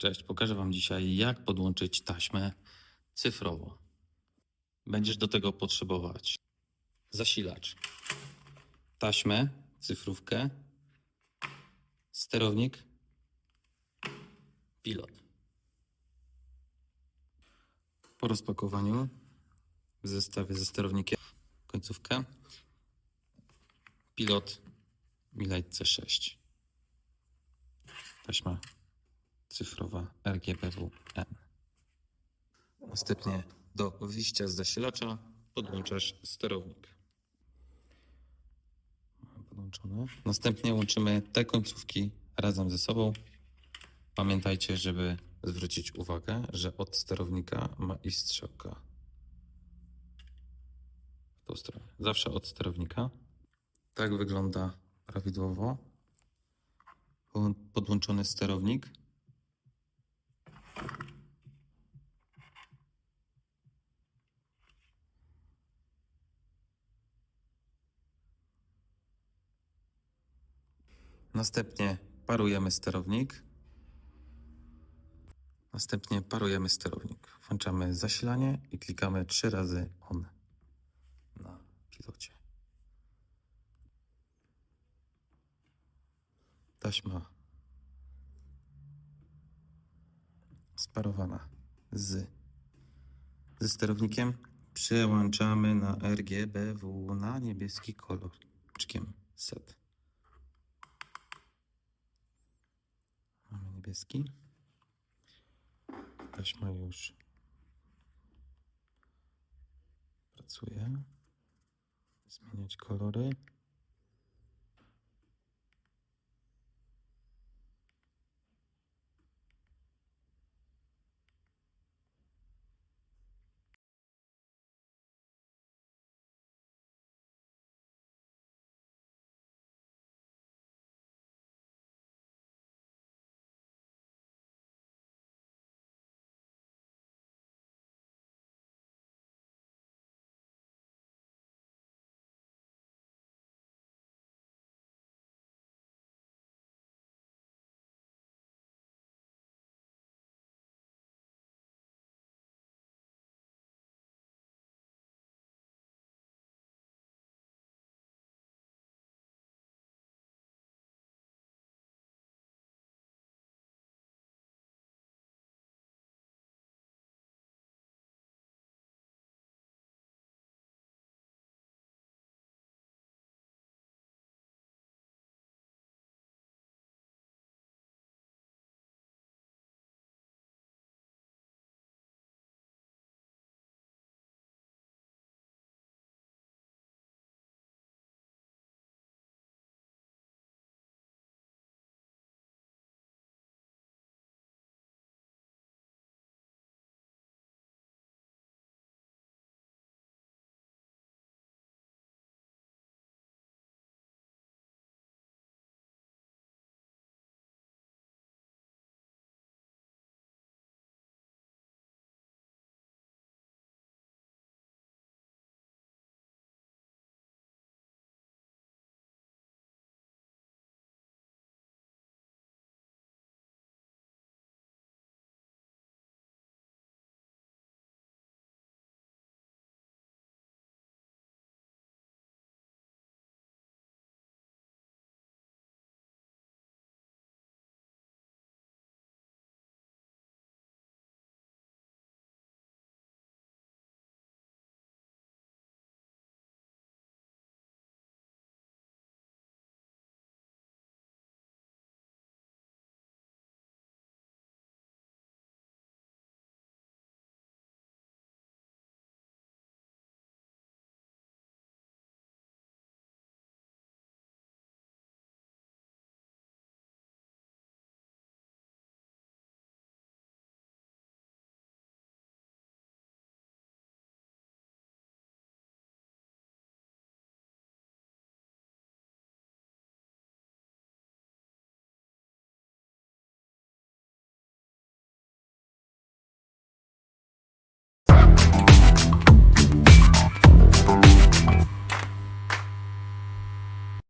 Cześć, pokażę Wam dzisiaj, jak podłączyć taśmę cyfrowo. Będziesz do tego potrzebować zasilacz, taśmę, cyfrówkę, sterownik, pilot. Po rozpakowaniu w zestawie ze sterownikiem końcówkę, pilot Milite C6, taśma cyfrowa RGBW-N. Następnie do wyjścia z zasilacza podłączasz sterownik. Mamy Podłączone. Następnie łączymy te końcówki razem ze sobą. Pamiętajcie, żeby zwrócić uwagę, że od sterownika ma iść strzałka w tą stronę. Zawsze od sterownika. Tak wygląda prawidłowo podłączony sterownik. Następnie parujemy sterownik. Następnie parujemy sterownik. Włączamy zasilanie i klikamy trzy razy on na pilocie. Taśma sparowana z, ze sterownikiem. Przełączamy na RGBW na niebieski kolor. Set. Mamy niebieski. Taśma już pracuje. Zmieniać kolory.